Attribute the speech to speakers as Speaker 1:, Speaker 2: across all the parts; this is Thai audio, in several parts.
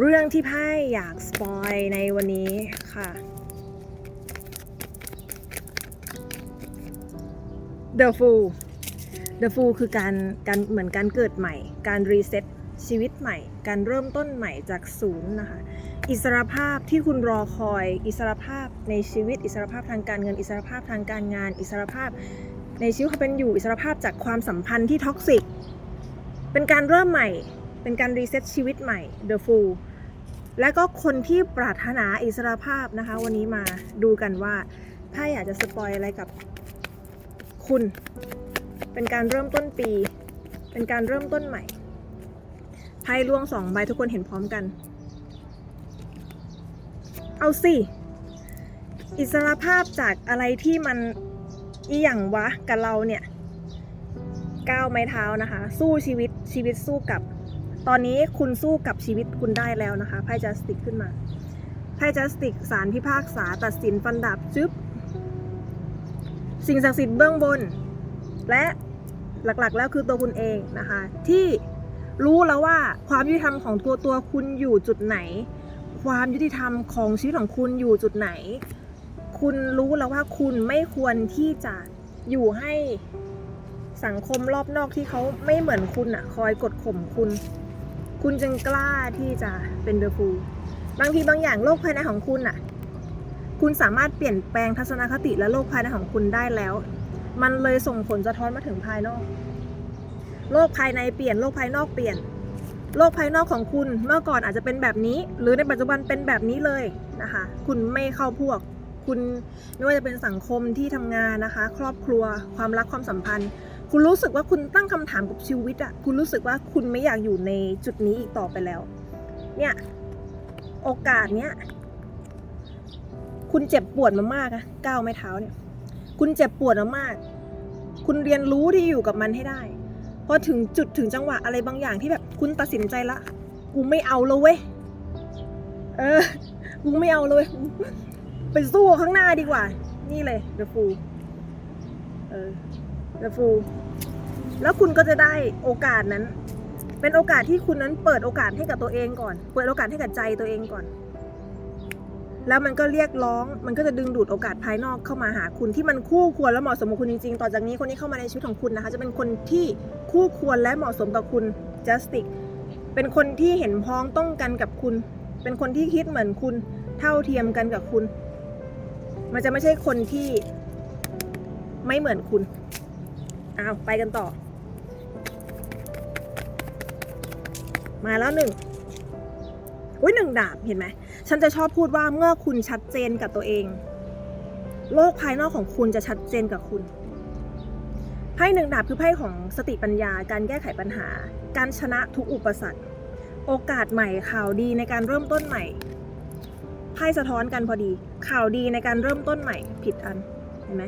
Speaker 1: เรื่องที่ไพ่อยากสปอยในวันนี้ค่ะ The Fool The Fool คือการการเหมือนการเกิดใหม่ การรีเซ็ตชีวิตใหม่ การเริ่มต้นใหม่จากศูนย์นะคะ อิสรภาพที่คุณรอคอย อิสรภาพในชีวิต อิสรภาพทางการเงิน อิสรภาพทางการงาน อิสรภาพในชีวิตควาเป็นอยู่ อิสรภาพจากความสัมพันธ์ที่ท็อกซิก เป็นการเริ่มใหม่ เป็นการรีเซ็ตชีวิตใหม่ The Fool และก็คนที่ปรารถนาอิสรภาพนะคะ วันนี้มาดูกันว่าถ้าอยากจะสปอยอะไรกับคุณ เป็นการเริ่มต้นปี เป็นการเริ่มต้นใหม่ไพ่ล่วงสองใบทุกคนเห็นพร้อมกัน เอาสิ อิสรภาพจากอะไรที่มันอีหยังวะกับเราเนี่ยก้าวไม้เท้านะคะ สู้ชีวิตชีวิตสู้กับ ตอนนี้คุณสู้กับชีวิตคุณได้แล้วนะคะไพ่จัสติกขึ้นมาไพ่จัสติกสารพิพากษาตัดสินฟันดับจึ๊บสิ่งศักดิ์สิทธิ์เบื้องบน และหลักๆ แล้วคือตัวคุณเองนะคะ ที่รู้แล้วว่าความยุติธรรมของตัวตัวคุณอยู่จุดไหน ความยุติธรรมของชีวิตของคุณอยู่จุดไหน คุณรู้แล้วว่าคุณไม่ควรที่จะอยู่ให้สังคมรอบนอกที่เขาไม่เหมือนคุณอะคอยกดข่มคุณ คุณจึงกล้าที่จะเป็นเดอะฟูลบางทีบางอย่างโลกภายในของคุณอะคุณสามารถเปลี่ยนแปลงทัศนคติและโลกภายในของคุณได้แล้ว มันเลยส่งผลสะท้อนมาถึงภายนอก โลกภายในเปลี่ยนโลกภายนอกเปลี่ยน โลกภายนอกของคุณเมื่อก่อนอาจจะเป็นแบบนี้ หรือในปัจจุบันเป็นแบบนี้เลยนะคะ คุณไม่เข้าพวก คุณไม่ว่าจะเป็นสังคมที่ทำงานนะคะ ครอบครัว ความรักความสัมพันธ์ คุณรู้สึกว่าคุณตั้งคำถามกับชีวิตอะคุณรู้สึกว่าคุณไม่อยากอยู่ในจุดนี้อีกต่อไปแล้ว เนี่ยโอกาสเนี้ยคุณเจ็บปวดมามากอะก้าวไม้เท้าเนี่ย คุณเจ็บปวดมามาก คุณเรียนรู้ที่อยู่กับมันให้ได้พอถึงจุดถึงจังหวะอะไรบางอย่างที่แบบคุณตัดสินใจละ กูไม่เอาแล้วเว้ยเออ กูไม่เอาเลยไปสู้ข้างหน้าดีกว่า นี่เลย The Fool เออ The แล้วคุณก็จะได้โอกาสนั้น เป็นโอกาสที่คุณนั้นเปิดโอกาสให้กับตัวเองก่อน เปิดโอกาสให้กับใจตัวเองก่อน แล้วมันก็เรียกร้อง มันก็จะดึงดูดโอกาสภายนอกเข้ามาหาคุณที่มันคู่ควรและเหมาะสมกับคุณจริงๆ ต่อจากนี้คนที่เข้ามาในชีวิตของคุณนะคะ จะเป็นคนที่คู่ควรและเหมาะสมกับคุณ justic เป็นคนที่เห็นพ้องต้องกันกับคุณ เป็นคนที่คิดเหมือนคุณ เท่าเทียมกันกับคุณ มันจะไม่ใช่คนที่ไม่เหมือนคุณ อ้าว ไปกันต่อ มาแล้วหนึ่งอุ้ยหนึ่งดาบเห็นไหม ฉันจะชอบพูดว่าเมื่อคุณชัดเจนกับตัวเอง โลกภายนอกของคุณจะชัดเจนกับคุณไพ่หนึ่งดาบคือไพ่ของสติปัญญา การแก้ไขปัญหา การชนะทุกอุปสรรค โอกาสใหม่ข่าวดีในการเริ่มต้นใหม่ไพ่สะท้อนกันพอดี ข่าวดีในการเริ่มต้นใหม่ ผิดอันเห็นไหม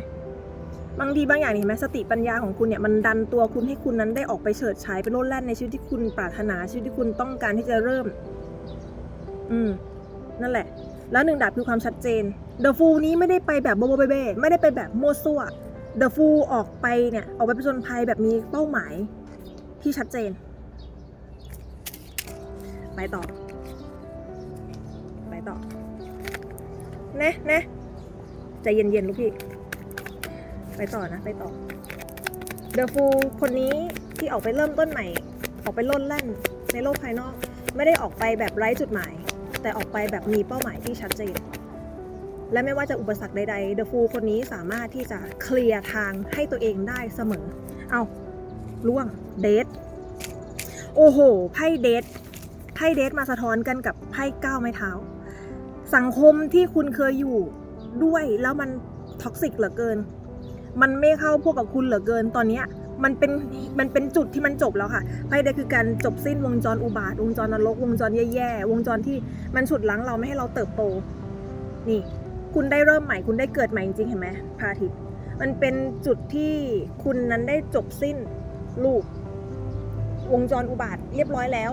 Speaker 1: บางทีบางอย่างเห็นไหมสติปัญญาของคุณเนี่ยมันดันตัวคุณให้คุณนั้นได้ออกไปเฉิดฉายไปโลดแล่นในชีวิตที่คุณปรารถนาชีวิตที่คุณต้องการที่จะเริ่ม อืม นั่นแหละ แล้วหนึ่งดาบคือความชัดเจน The Fool นี้ไม่ได้ไปแบบโบโบเบเบ้ไม่ได้ไปแบบมั่วซั่ว The Fool ออกไปเนี่ยออกไปผจญภัยแบบมีเป้าหมายที่ชัดเจน ไปต่อ ไปต่อเนะเนะใจเย็นๆลูกพี่ ไปต่อนะไปต่อ The Fool คนนี้ที่ออกไปเริ่มต้นใหม่ ออกไปล่นแล่นในโลกภายนอก ไม่ได้ออกไปแบบไร้จุดหมาย แต่ออกไปแบบมีเป้าหมายที่ชัดเจน และไม่ว่าจะอุปสรรคใดๆ The Fool คนนี้สามารถที่จะเคลียร์ทางให้ตัวเองได้เสมอ เอาล่วงเดทโอ้โหไพ่เดทไพ่เดทมาสะท้อนกันกับไพ่ก้าวไม้เท้า สังคมที่คุณเคยอยู่ด้วยแล้วมันท็อกซิกเหลือเกิน มันไม่เข้าพวกกับคุณเหลือเกินตอนเนี้ยมันเป็นมันเป็นจุดที่มันจบแล้วค่ะไพ่เดทคือการจบสิ้นวงจรอุบาทวงจรนรกวงจรแย่ๆวงจรที่มันฉุดลั้งเราไม่ให้เราเติบโต นี่ คุณได้เริ่มใหม่ คุณได้เกิดใหม่จริงๆเห็นไหมพระอาทิตย์มันเป็นจุดที่คุณนั้นได้จบสิ้นลูกวงจรอุบาทเรียบร้อยแล้ว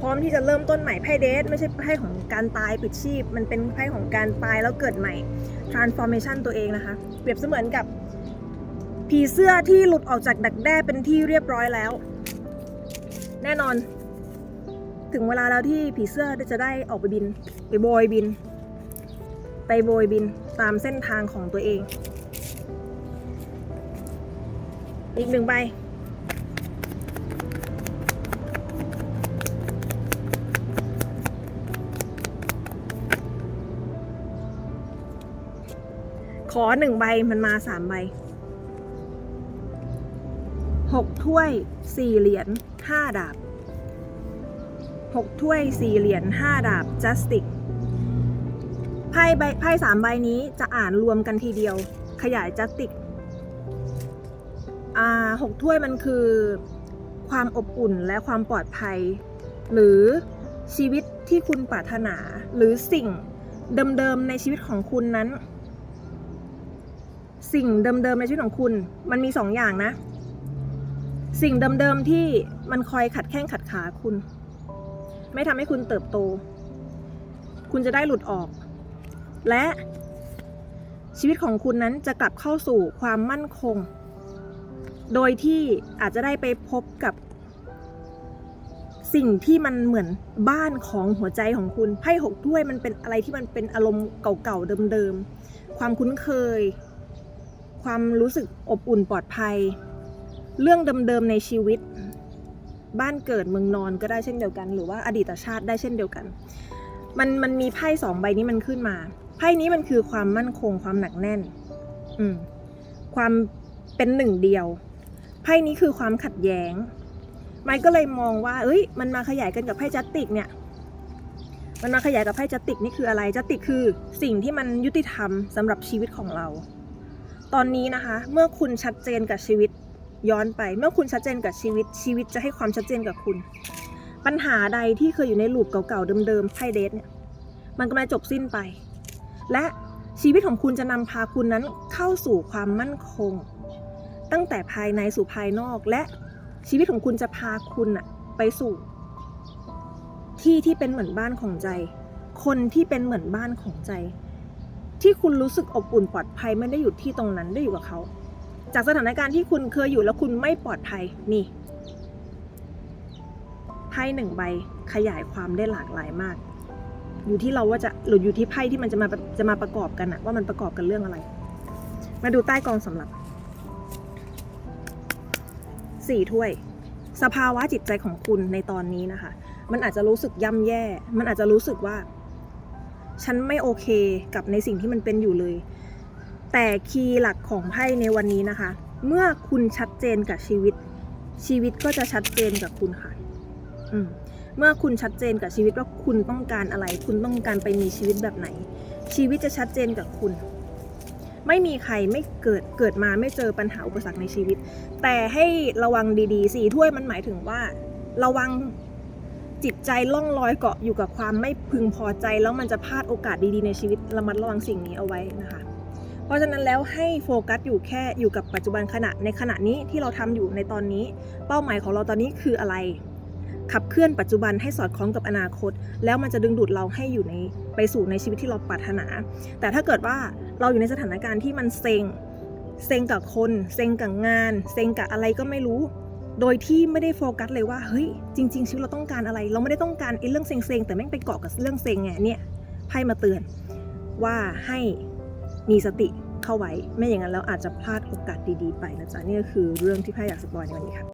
Speaker 1: พร้อมที่จะเริ่มต้นใหม่ไพ่เดทไม่ใช่ไพ่ของการตายปิดชีพ มันเป็นไพ่ของการตายแล้วเกิดใหม่ transformation ตัวเองนะคะ เปรียบเสมือนกับ ผีเสื้อที่หลุดออกจากดักแด้เป็นที่เรียบร้อยแล้ว แน่นอน ถึงเวลาแล้วที่ผีเสื้อจะได้ออกไปบิน ไปโบยบิน ไปโบยบินตามเส้นทางของตัวเอง อีกหนึ่งใบขอหนึ่งใบมันมาสามใบ หกถ้วยสี่เหรียญห้าดาบหกถ้วยสี่เหรียญห้าดาบ justice ไพ่ใบไพ่สามใบนี้จะอ่านรวมกันทีเดียว ขยาย justice อ่าหกถ้วยมันคือ ความอบอุ่นและความปลอดภัย หรือชีวิตที่คุณปรารถนา หรือสิ่งเดิมๆในชีวิตของคุณนั้น สิ่งเดิมๆในชีวิตของคุณ มันมีสองอย่างนะ สิ่งเดิมๆที่มันคอยขัดแข้งขัดขาคุณ ไม่ทำให้คุณเติบโต คุณจะได้หลุดออก และชีวิตของคุณนั้นจะกลับเข้าสู่ความมั่นคง โดยที่อาจจะได้ไปพบกับ สิ่งที่มันเหมือนบ้านของหัวใจของคุณไพ่หกถ้วยมันเป็นอะไรที่มันเป็นอารมณ์เก่าๆเดิมๆ ความคุ้นเคย ความรู้สึกอบอุ่นปลอดภัย เรื่องเดิมๆในชีวิต บ้านเกิดเมืองนอนก็ได้เช่นเดียวกัน หรือว่าอดีตชาติได้เช่นเดียวกัน มันมันมีไพ่สองใบนี้มันขึ้นมาไพ่นี้มันคือความมั่นคงความหนักแน่น อืมความเป็นหนึ่งเดียวไพ่นี้คือความขัดแย้งไมค์ก็เลยมองว่า เอ้ย มันมาขยายกันกับไพ่จัตติกเนี่ย มันมาขยายกับไพ่จัตติกนี่คืออะไร จัตติกคือสิ่งที่มันยุติธรรมสำหรับชีวิตของเรา ตอนนี้นะคะ เมื่อคุณชัดเจนกับชีวิต ย้อนไป เมื่อคุณชัดเจนกับชีวิตชีวิตจะให้ความชัดเจนกับคุณ ปัญหาใดที่เคยอยู่ในลูปเก่าๆเดิมๆไพ่เดทเนี่ยมันกำลังจบสิ้นไป และชีวิตของคุณจะนำพาคุณนั้นเข้าสู่ความมั่นคง ตั้งแต่ภายในสู่ภายนอกและชีวิตของคุณจะพาคุณอะไปสู่ ที่ที่เป็นเหมือนบ้านของใจ คนที่เป็นเหมือนบ้านของใจ ที่คุณรู้สึกอบอุ่นปลอดภัยไม่ได้อยู่ที่ตรงนั้นได้อยู่กับเขา จากสถานการณ์ที่คุณเคยอยู่แล้วคุณไม่ปลอดภัยนี่ไพ่หนึ่งใบขยายความได้หลากหลายมาก อยู่ที่เราว่าจะหรืออยู่ที่ไพ่ที่มันจะมาจะมาประกอบกันอะว่ามันประกอบกันเรื่องอะไร มาดูใต้กองสำหรับสี่ถ้วย สภาวะจิตใจของคุณในตอนนี้นะคะ มันอาจจะรู้สึกย่ำแย่ มันอาจจะรู้สึกว่า ฉันไม่โอเคกับในสิ่งที่มันเป็นอยู่เลย แต่คีย์หลักของไพ่ในวันนี้นะคะ เมื่อคุณชัดเจนกับชีวิต ชีวิตก็จะชัดเจนกับคุณค่ะ อืมเมื่อคุณชัดเจนกับชีวิตว่าคุณต้องการอะไร คุณต้องการไปมีชีวิตแบบไหน ชีวิตจะชัดเจนกับคุณ ไม่มีใครไม่เกิดเกิดมาไม่เจอปัญหาอุปสรรคในชีวิต แต่ให้ระวังดีๆสี่ถ้วยมันหมายถึงว่า ระวังจิตใจล่องลอยเกาะอยู่กับความไม่พึงพอใจ แล้วมันจะพลาดโอกาสดีๆในชีวิตระมัดระวังสิ่งนี้เอาไว้นะคะ เพราะฉะนั้นแล้วให้โฟกัสอยู่แค่อยู่กับปัจจุบันขณะในขณะนี้ที่เราทำอยู่ในตอนนี้ เป้าหมายของเราตอนนี้คืออะไร ขับเคลื่อนปัจจุบันให้สอดคล้องกับอนาคต แล้วมันจะดึงดูดเราให้อยู่ในไปสู่ในชีวิตที่เราปรารถนา แต่ถ้าเกิดว่าเราอยู่ในสถานการณ์ที่มันเซ็งเซ็งกับคน เซ็งกับงาน เซ็งกับอะไรก็ไม่รู้ โดยที่ไม่ได้โฟกัสเลยว่า เฮ้ย จริง ๆ ชีวิตเราต้องการอะไร เราไม่ได้ต้องการไอ้เรื่องเซ็งๆ แต่แม่งไปเกาะกับเรื่องเซ็งไงเนี่ย ไพ่มาเตือนว่าให้ มีสติเข้าไว้ ไม่อย่างนั้นแล้วอาจจะพลาดโอกาสดีๆไปนะจ๊ะนี่ก็คือเรื่องที่พ่อยากสปอยในวันนี้ค่ะ